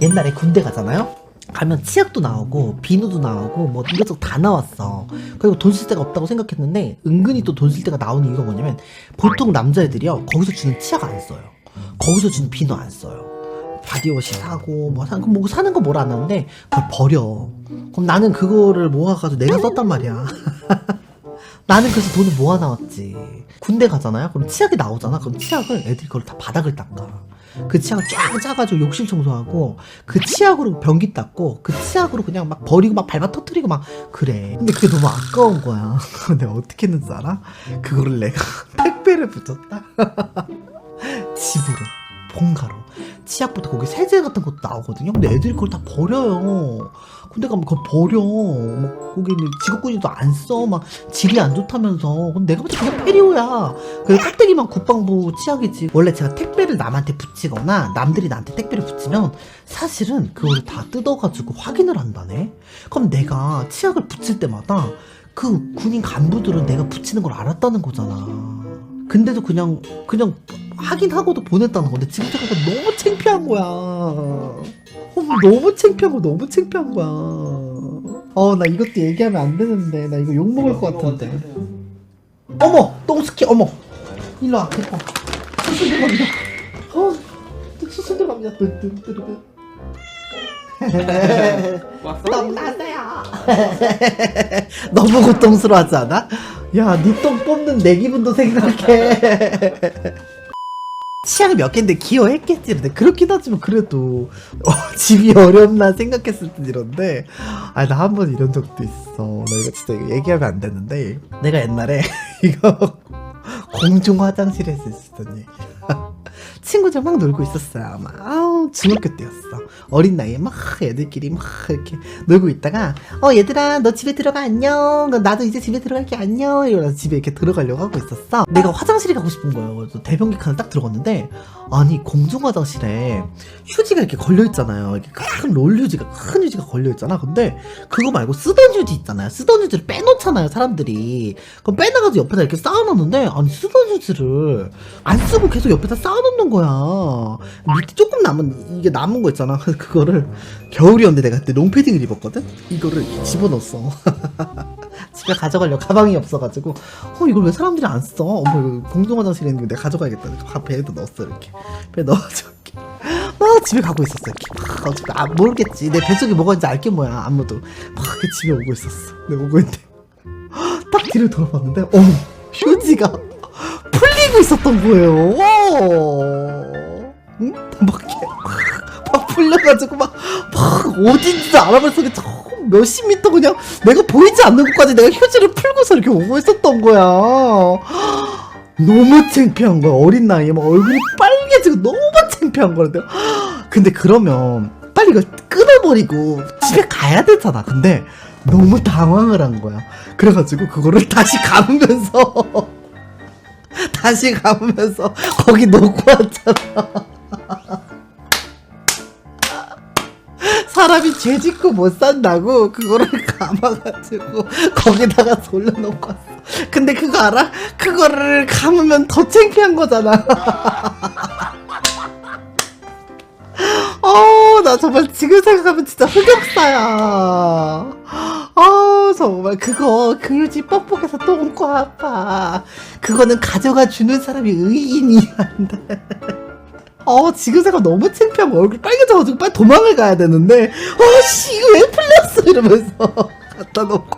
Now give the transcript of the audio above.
옛날에 군대 가잖아요? 가면 치약도 나오고 비누도 나오고 뭐 이것저것 다 나왔어. 그리고 돈 쓸 데가 없다고 생각했는데 은근히 또 돈 쓸 데가 나오는 이유가 뭐냐면 보통 남자애들이요 거기서 주는 치약 안 써요. 거기서 주는 비누 안 써요. 바디워시 사고 뭐 사는 거, 뭐 사는 거 뭐라 안 하는데 그걸 버려. 그럼 나는 그거를 모아가지고 내가 썼단 말이야. 나는 그래서 돈을 모아놔왔지. 군대 가잖아요? 그럼 치약이 나오잖아? 그럼 치약을 애들이 그걸 다 바닥을 닦아 그 치약을 쫙 짜가지고 욕실 청소하고 그 치약으로 변기 닦고 그 치약으로 그냥 막 버리고 막 밟아 터트리고 막 그래. 근데 그게 너무 아까운 거야. 내가 어떻게 했는지 알아? 그거를 내가 택배를 붙였다. 집으로 본가로. 치약부터 거기 세제 같은 것도 나오거든요. 근데 애들이 그걸 다 버려요 군대 가면 그걸 버려. 뭐 거기는 직업군인도 안 써. 막 질이 안 좋다면서. 그럼 내가 볼때 그냥 페리오야. 그 깍대기만 국방부 치약이지 원래 제가 택배를 남한테 붙이거나 남들이 나한테 택배를 붙이면 사실은 그걸 다 뜯어가지고 확인을 한다네. 그럼 내가 치약을 붙일 때마다 그 군인 간부들은 내가 붙이는 걸 알았다는 거잖아. 근데도 그냥 그냥 확인하고도 보냈다는 건데 지금 생각하니까 너무 창피한 거야 어, 너무 창피한 거 너무 창피한 거야. 어 나 이것도 얘기하면 안 되는데. 나 이거 욕 먹을 것 같은데. 어머 똥스키 어머. 일로 와 대박 수술 들어갑니다. 어 수술 들어갑니다 왔어? 똥나세요. 너무 고통스러워하지 않아? 야 니 똥 뽑는 내 기분도 생각해 치약이 몇 개인데 기여했겠지 근데 그렇긴 하지만 그래도 어, 집이 어렵나 생각했을 때 이런데 아니 나한 번 이런 적도 있어. 나 이거 진짜 이거 얘기하면 안 되는데 내가 옛날에 이거 공중 화장실에서 얘기. 친구들 막 놀고 있었어요 아마 중학교 때였어. 어린 나이에 막 애들끼리 막 이렇게 놀고 있다가 어 얘들아 너 집에 들어가 안녕. 나도 이제 집에 들어갈게 안녕. 이러면서 집에 이렇게 들어가려고 하고 있었어. 내가 화장실에 가고 싶은 거예요. 그래서 대변기 칸을 딱 들어갔는데 아니 공중 화장실에 휴지가 이렇게 걸려 있잖아요. 이렇게 큰롤 휴지가 큰 휴지가 걸려 있잖아. 근데 그거 말고 쓰던 휴지 있잖아요. 쓰던 휴지를 빼놓잖아요 사람들이. 그럼 빼놔가지고 옆에다 이렇게 쌓아놓는데 아니 쓰던 휴지를 안 쓰고 계속 옆에다 쌓아놓는 거야. 밑에 조금 남은 이게 남은 거 있잖아. 그거를 겨울이었는데 내가 그때 롱패딩을 입었거든? 이거를 집어넣었어. 집에 가져가려고 가방이 없어가지고. 어 이걸 왜 사람들이 안 써? 어머 이거 공중 화장실에 있는 거 내가 가져가야겠다. 그래서 배에도 넣었어 이렇게. 배에 넣어줘 막 집에 가고 있었어 이렇게. 막 어차피 아 모르겠지. 내 뱃속에 뭐가 있는지 알게 뭐야 아무도. 막 이렇게 집에 오고 있었어. 내가 오고 있는데. 딱 뒤를 돌아봤는데 어머 휴지가 풀리고 있었던 거예요. 와. 응? 막 풀려가지고 막, 막 어딘지 알아봤더니 저 몇십 미터 그냥 내가 보이지 않는 곳까지 내가 휴지를 풀고서 이렇게 오고 있었던 거야. 너무 창피한 거야. 어린 나이에 막 얼굴이 빨개지고 너무 창피한 거는데. 근데 그러면 빨리 이걸 끊어버리고 집에 가야 되잖아. 근데 너무 당황을 한 거야. 그래가지고 그거를 다시 감으면서 다시 감으면서 거기 놓고 왔잖아. 사람이 죄 짓고 못 산다고 그거를 감아가지고 거기다가 돌려놓고 왔어. 근데 그거 알아? 그거를 감으면 더 창피한 거잖아. 어, 나 정말 지금 생각하면 진짜 흑역사야. 아, 정말 그거 그집 뻑뻑해서 똥꼬 아파. 그거는 가져가 주는 사람이 의인이야. 어, 지금 생각 너무 창피한 거 얼굴 빨개져가지고 빨리 도망을 가야 되는데, 어, 씨, 이거 왜 풀렸어? 이러면서 갖다 놓고